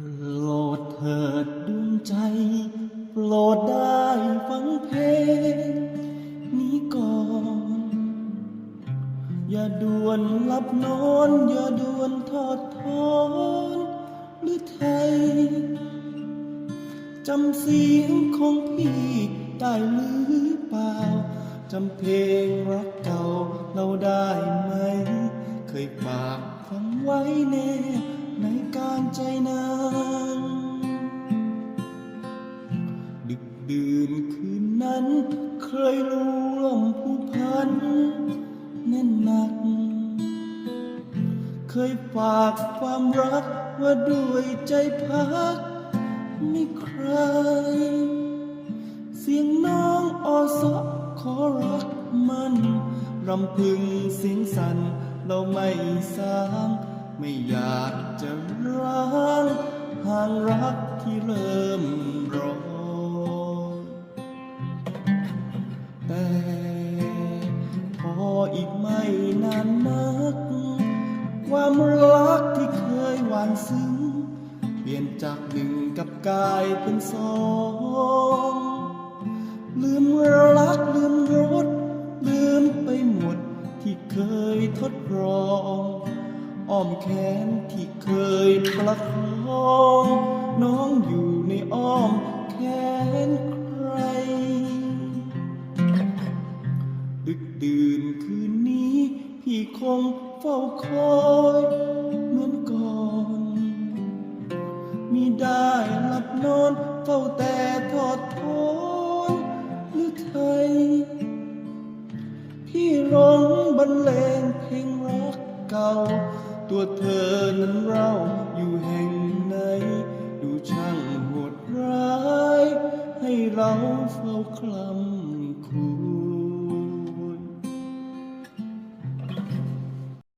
โปรดเถิดดวงใจ โปรดได้ฟังเพลงนี้ก่อน อย่าด่วนหลับนอน อย่าด่วนทอดทอนหรือไทยจำเสียงของพี่ได้หรือเปล่า จำเพลงรักเก่าเราได้ไหม เคยปากฟังไว้แน่ในการใจนา ดื่นคืนนั้นเคยร่วมผู้พันแน่นหนัก เคยฝากความรักว่าด้วยใจพัก ไม่ใคร เสียงน้องอสอขอรักมันรำพึงเสียงสั่นเราไม่สาง ไม่อยากจะร้างห่างรักที่เริ่ม ออีกไม่นานนัก ความรักที่เคยหวานซึ้ง เปลี่ยนจากหนึ่งกับกายเป็นสองลืมรักลืมรสลืมไปหมดที่เคยทดลองอ้อมแขนที่เคยประคอง น้องอยู่ในอ้อมแขน ดึกดื่นคืนนี้ พี่คงเฝ้าคอยเหมือนก่อน มีได้หลับนอนเฝ้าแต่ทอดทอนหรือไทย พี่ร้องบรรเลงเพลงรักเก่า ตัวเธอนั้นเราอยู่แห่งไหน ดูช่างโหดร้าย ให้เราเฝ้าคลำคุย